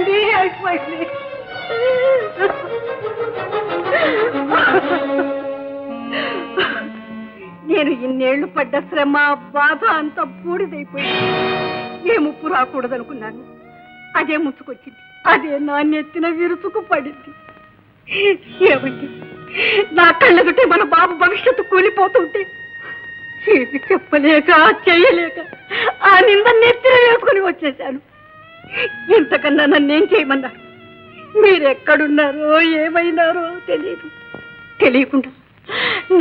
అయిపోయిందండి అయిపోయింది నేను ఇన్నేళ్ళు పడ్డ శ్రమ బాధ అంతా బూడిదైపోయింది. ఏ ముప్పు రాకూడదనుకున్నాను. అదే ముసుకొచ్చింది. అదే నా నెత్తిన విరుచుకు పడింది. ఏమండి? నా కళ్ళదుటే మన బాబు భవిష్యత్తు కూలిపోతుంటే ఏమి చెప్పలేక చేయలేక ఆ నింద నెత్తిన వేసుకుని వచ్చేశాను. ఇంతకన్నా నన్నేం చేయమన్నారు? మీరెక్కడున్నారో ఏమైనారో తెలియదు. తెలియకుండా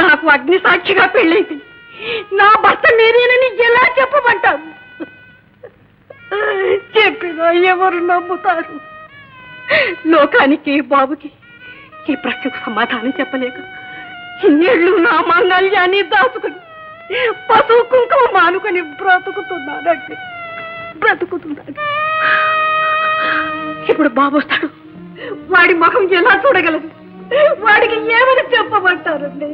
నాకు అగ్ని సాక్షిగా పెళ్ళైంది. నా భర్త మీరేనని ఎలా చెప్పమంటారు? చెప్పినా ఎవరు నమ్ముతారు? లోకానికి బాబుకి ఈ ప్రశ్నకు సమాధానం చెప్పలేక ఇన్నేళ్ళు నా మాంగళ్యాన్ని దాచుకుని పశువు కుంకుమ మానుకొని బ్రతుకుతున్నానండి. బ్రతుకుతున్నాడు ఇప్పుడు బాబు వస్తాడు. వాడి ముఖం ఎలా చూడగలదు వాడికి ఏమని చెప్పమంటారండి?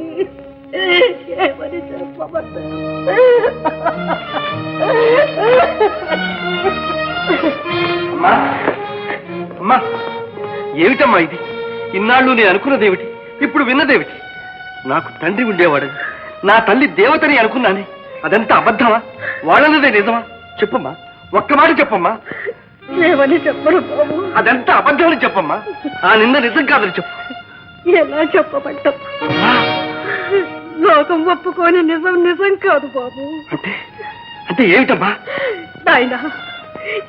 ఏమని చెప్పమంటారు? అమ్మా అమ్మా ఏమిటమ్మా ఇది? ఇన్నాళ్ళు నేను అనుకున్నదేమిటి? ఇప్పుడు విన్నదేమిటి? నాకు తండ్రి ఉండేవాడు. నా తల్లి దేవతని అనుకున్నానే. అదంతా అబద్ధమా? వాళ్ళన్నదే నిజమా? చెప్పమ్మా. ఒక్క మాట చెప్పమ్మా. ఏమని చెప్పరు బాబు. అదంతా అబద్ధమని చెప్పమ్మా. ఆ నింద నిజం కాదని చెప్పు. ఎలా చెప్పమంటాం లోకం ఒప్పుకొని నిజం నిజం కాదు బాబు. అంటే అంటే ఏమిటమ్మా? నాయన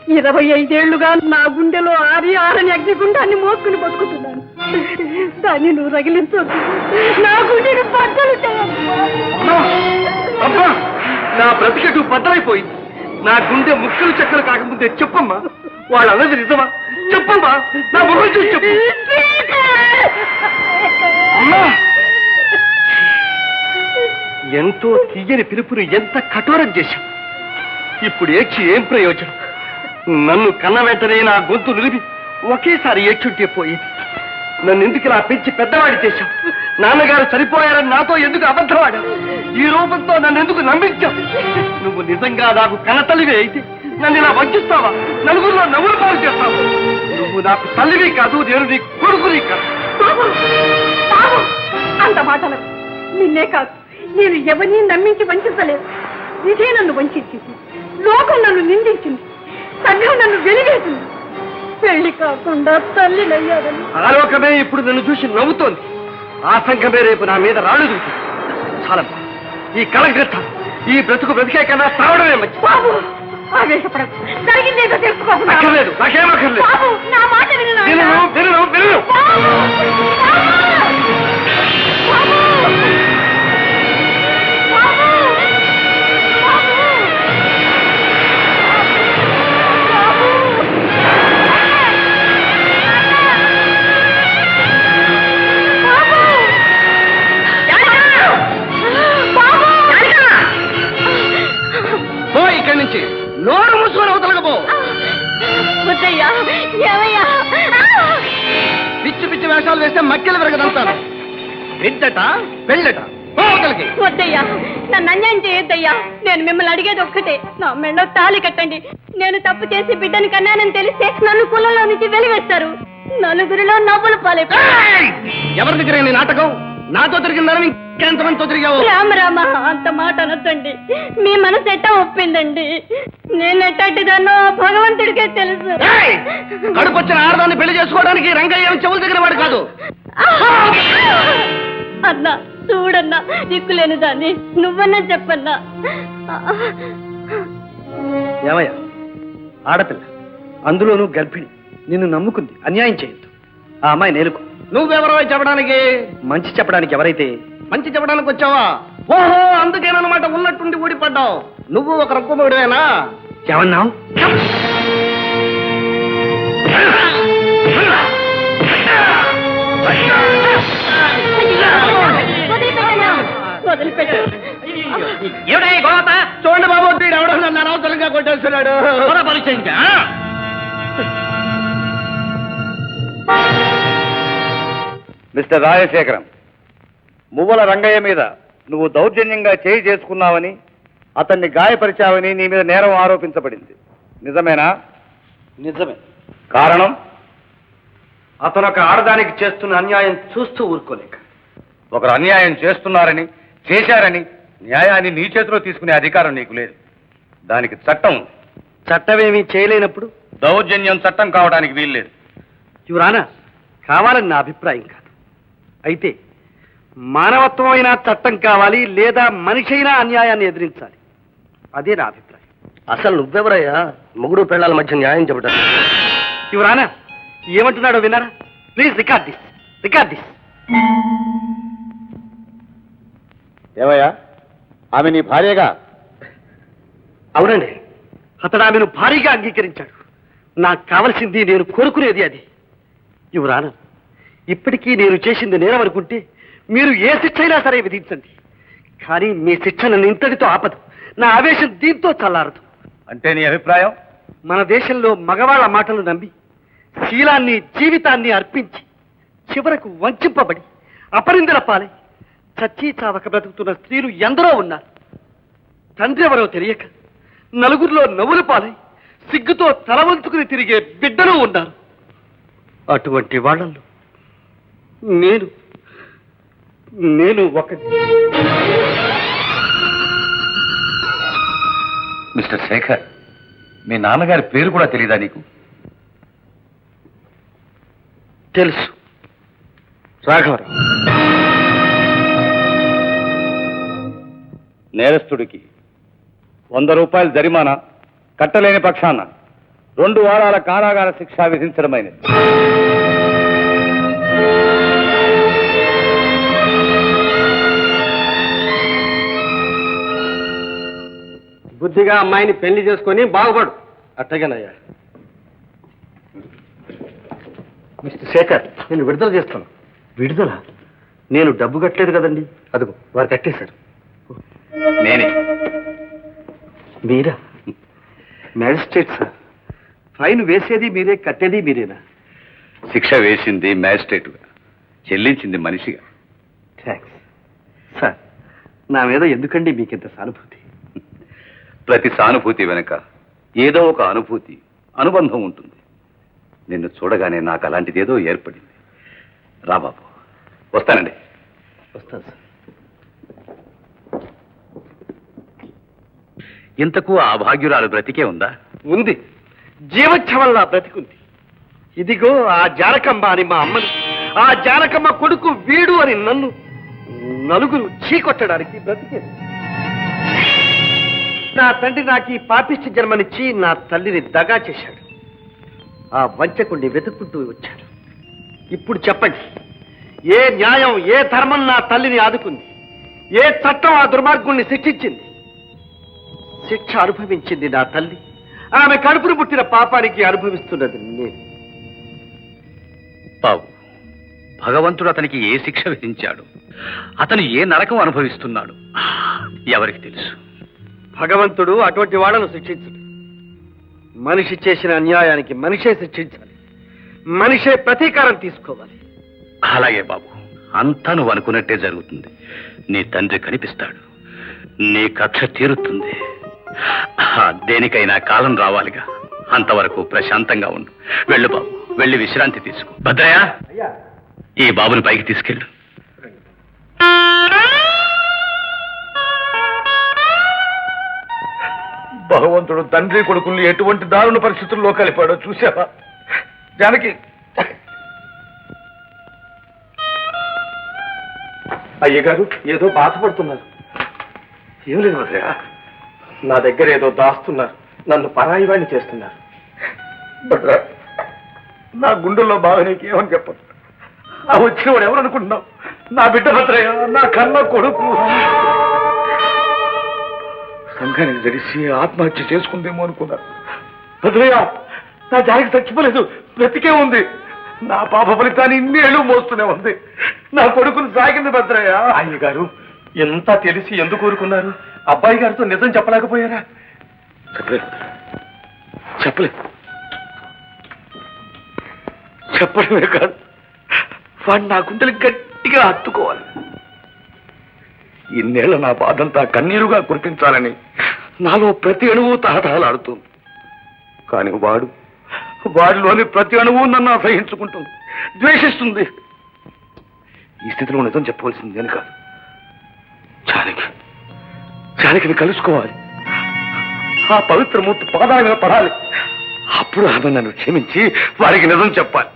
ఇరవై ఐదేళ్ళుగా నా గుండెలో ఆరి ఆరని అగ్నిగుండాన్ని మోసుకుని బతుకుతున్నాను. దాన్ని నువ్వు రగిలించొద్దు. నా గుండెని బద్దలు! అమ్మా నా బ్రతికటు బద్దలైపోయింది. నా గుండె ముక్కలు చెక్కలు కాకముందే చెప్పమ్మా. వాళ్ళన్నది నిజమా? చెప్పమ్మా. నా ముఖం చూసి చెప్పు. అమ్మా! ఎంతో తీయని పిలుపుని ఎంత కఠోరం చేశాం ఇప్పుడు ఏడ్చి ఏం ప్రయోజనం? నన్ను కన్న వెంటనే నా గొంతు నిలిపి ఒకేసారి ఏడ్చుంటే పోయింది. నన్ను ఎందుకు ఇలా పెంచి పెద్దవాడి చేశాం నాన్నగారు చనిపోయారని నాతో ఎందుకు అబద్ధవాడావు ఈ రూపంతో నన్ను ఎందుకు నమ్మించావు? నువ్వు నిజంగా నాకు కనతల్లివే అయితే నన్ను ఇలా వంచిస్తావా? నలుగురిలో నవ్వులు పాలు చేస్తావా? నువ్వు నాకు తల్లివి కాదు నేను నీ కొడుకుని కాదు అంత మాటలు. నిన్నే కాదు నేను ఎవరిని నమ్మించి వంచలేదు. ఇదే నన్ను వంచింది లోకం నన్ను నిందించింది. సంఘం నన్ను వెలివేసింది పెళ్ళి కాకుండా తల్లినయ్యాదని ఆలోకమే ఇప్పుడు నన్ను చూసి నవ్వుతోంది. ఆ సంఘమే రేపు నా మీద రాళ్ళు దూకుతుంది చాలమ్మా. ఈ కలగ్రత ఈ బ్రతుకు బ్రతికే కన్నా తావడమే మంచి బాబు ఆవేశపడకు జరిగిందేదో తెలుసుకోకుండా అక్కర్లేదు నాకేం అక్కర్లేదు బాబు నా మాట విను నాయనా. వినను వినను వినను బాబు! బాబు! బాబు! బాబు! వేషాలు వేస్తే మక్కెలు విరగదంతాను బిడ్డట పెళ్ళట. వద్దయ్యా నన్ను అన్యాయం చేయొద్దయ్యా. నేను మిమ్మల్ని అడిగేది ఒక్కటే. నా మెళ్ళో తాళి కట్టండి. నేను తప్పు చేసి బిడ్డని కన్నానని తెలిస్తే నన్ను కులంలో నుంచి వెలివేస్తారు. నలుగురిలో నవ్వులు పాలే! ఎవరి దగ్గర నీ నాటకం? నాతో తిరిగిందని తిరిగావు రామ రామ అంత మాట అనొద్దండి. మీ మనసు ఎట్టా ఒప్పిందండి? నేను ఎట్టటిదాన్నో భగవంతుడికే తెలుసు. ఏయ్! కడుపొచ్చిన ఆడదాన్ని పెళ్ళి చేసుకోవడానికి రంగయ్య ఏమి చెవుల దగ్గర వాడు కాదు. అన్నా చూడన్నా దిక్కులేని దాన్ని. నువ్వన్నా చెప్పన్నా. ఏమయ్యా? ఆడపిల్ల. అందులోనూ గర్భిణి. నిన్ను నమ్ముకుంది. అన్యాయం చేయొద్దు. ఆ అమ్మాయి నేలుకు. నువ్వెవరో చెప్పడానికి? మంచి చెప్పడానికి ఎవరైతే మంచి చెప్పడానికి వచ్చావా? ఓహో అందుకేనమాట ఉన్నట్టుండి ఊడిపడ్డావు. నువ్వు ఒక రొక్కముడివేనా? ఏమన్నావు? చూడండి బాబు వీడు ఎవడో నన్ను అనవసరంగా కొట్టేస్తున్నాడు. మిస్టర్ రాజశేఖరం మువ్వల రంగయ్య మీద నువ్వు దౌర్జన్యంగా చేయి చేసుకున్నావని అతన్ని గాయపరిచావని నీ మీద నేరం ఆరోపించబడింది. నిజమేనా? నిజమే. కారణం? అతను ఒక ఆడదానికి చేస్తున్న అన్యాయం చూస్తూ ఊరుకోలేక. ఒకరు అన్యాయం చేస్తున్నారని చేశారని న్యాయాన్ని నీ చేతిలో తీసుకునే అధికారం నీకు లేదు. దానికి చట్టం ఉంది. చట్టమేమీ చేయలేనప్పుడు? దౌర్జన్యం చట్టం కావడానికి వీల్లేదు. యువరానా కావాలని నా అభిప్రాయం కాదు. అయితే మానవత్వమైన చట్టం కావాలి లేదా మనిషి అయినా అన్యాయాన్ని ఎదిరించాలి? అదే నా అభిప్రాయం. అసలు నువ్వెవరయ్యా? మొగుడు పెళ్ళాల మధ్య న్యాయం చెప్పటం యువరానా ఏమంటున్నాడో విన్నారా? Please record this record this ఏమయ్యా? ఆమె నీ భార్యగా? అవునండి. అతడు ఆమెను భారీగా అంగీకరించాడు. నాకు కావలసింది నేను కోరుకునేది అది. యువరానా ఇప్పటికీ నేను చేసింది నేరం అనుకుంటే మీరు ఏ శిక్ష అయినా సరే విధించండి. కానీ మీ శిక్ష నన్ను ఇంతటితో ఆపదు. నా ఆవేశం దీంతో చల్లారదు. అంటే నీ అభిప్రాయం? మన దేశంలో మగవాళ్ళ మాటలు నమ్మి శీలాన్ని జీవితాన్ని అర్పించి చివరకు వంచింపబడి అపరిందల పాలై చచ్చి చావక బ్రతుకుతున్న స్త్రీలు ఎందరో ఉన్నారు. తండ్రి ఎవరో తెలియక నలుగురిలో నవ్వుల పాలై సిగ్గుతో తల వంచుకుని తిరిగే బిడ్డలు ఉన్నారు. అటువంటి వాళ్ళల్లో నేను నేను ఒక మిస్టర్ శేఖర్ మీ నాన్నగారి పేరు కూడా తెలియదా నీకు? తెలుసు. రాఘవరావు. నేరస్తుడికి వంద రూపాయల జరిమానా కట్టలేని పక్షాన రెండు వారాల కారాగార శిక్ష విధించడమైనది. బుద్ధిగా అమ్మాయిని పెళ్ళి చేసుకొని బాగుపడు. అట్టగనయ్యా. మిస్టర్ శేఖర్ నేను విడుదల చేస్తాను. విడుదల? నేను డబ్బు కట్టలేదు కదండి. అదిగో వారు కట్టేశారు. నేనే. మీరా? Magistrate sir. ఫైన్ వేసేది మీరే కట్టేది మీరేనా? శిక్ష వేసింది మ్యాజిస్ట్రేటుగా చెల్లించింది మనిషిగా. థ్యాంక్స్. సార్ నా మీద ఎందుకండి మీకింత సానుభూతి? ప్రతి సానుభూతి వెనుక ఏదో ఒక అనుభూతి అనుబంధం ఉంటుంది. నిన్ను చూడగానే నాకు అలాంటిదేదో ఏర్పడింది. రా బాబు వస్తానండి. వస్తాను సార్. ఇంతకు ఆ భాగ్యురాలు బ్రతికే ఉందా? ఉంది. జీవచ్ఛవంలా బ్రతికుంది. ఇదిగో ఆ జానకమ్మ అని మా అమ్మని. ఆ జానకమ్మ కొడుకు వీడు అని నన్ను నలుగురు చీకొట్టడానికి బ్రతికేది. నా తండ్రి నాకు ఈ పాపిష్టి జన్మనిచ్చి నా తల్లిని దగా చేశాడు. ఆ వంచకుణ్ణి వెతుక్కుంటూ వచ్చాడు. ఇప్పుడు చెప్పండి ఏ న్యాయం ఏ ధర్మం నా తల్లిని ఆదుకుంది? ఏ చట్టం ఆ దుర్మార్గుణ్ణి శిక్షించింది? శిక్ష అనుభవించింది నా తల్లి. ఆమె కడుపును పుట్టిన పాపానికి అనుభవిస్తున్నది నేను. బాబు భగవంతుడు అతనికి ఏ శిక్ష విధించాడు? అతను ఏ నరకం అనుభవిస్తున్నాడు? ఎవరికి తెలుసు? భగవంతుడు అటువంటి వాళ్ళను శిక్షించడు. మనిషి చేసిన అన్యాయానికి మనిషే శిక్షించాలి. మనిషే ప్రతీకారం తీసుకోవాలి. అలాగే బాబు. అంతా నువ్వు అనుకున్నట్టే జరుగుతుంది. నీ తండ్రి కనిపిస్తాడు. నీ కక్ష తీరుతుంది. దేనికైనా కాలం రావాలిగా. అంతవరకు ప్రశాంతంగా ఉండు. వెళ్ళు బాబు. వెళ్ళి విశ్రాంతి తీసుకో. భద్రయ్య! ఈ బాబుని పైకి తీసుకెళ్ళు. భగవంతుడు తండ్రి కొడుకుల్ని ఎటువంటి దారుణ పరిస్థితుల్లో కలిపాడో చూసావా జానకి. అయ్యగారు ఏదో బాధపడుతున్నారు. ఏం లేదు భద్రయ్య నా దగ్గర ఏదో దాస్తున్నారు. నన్ను పరాయి వాడిని చేస్తున్నారు. నా గుండెల్లో బాగా నీకేమని చెప్పదు ఆ వచ్చినవాడు ఎవరు అనుకుంటున్నావు నా బిడ్డ భద్రయ్య నా కన్న కొడుకు. సంఘానికి జరిసి ఆత్మహత్య చేసుకుందేమో అనుకున్నా భద్రయ్య నా జారికి చచ్చిపోలేదు బ్రతికే ఉంది. నా పాప ఫలితాన్ని ఇన్నేళ్ళు మోస్తూనే ఉంది. నా కొడుకును సాగింది భద్రయ్య. అయ్యగారు ఎంత తెలిసి ఎందుకు ఊరుకున్నారు? అబ్బాయి గారితో నిజం చెప్పలేకపోయారా? చెప్పలేదు. చెప్పలేదు. చెప్పడమే కాదు. వాడు నా గుండెలు గట్టిగా హత్తుకోవాలి. ఇన్నేళ్ళ నా బాధంతా కన్నీరుగా కురిపించాలని నాలో ప్రతి అణువు తహతహలాడుతుంది. కానీ వాడు వాడిలోని ప్రతి అణువు నన్ను అసహించుకుంటుంది ద్వేషిస్తుంది. ఈ స్థితిలో నిజం చెప్పవలసింది అని కాదు. జానకి జానకిని కలుసుకోవాలి. ఆ పవిత్రమూర్తి పాదాల మీద పడాలి. అప్పుడు ఆమె నన్ను క్షమించి వారికి నిజం చెప్పాలి.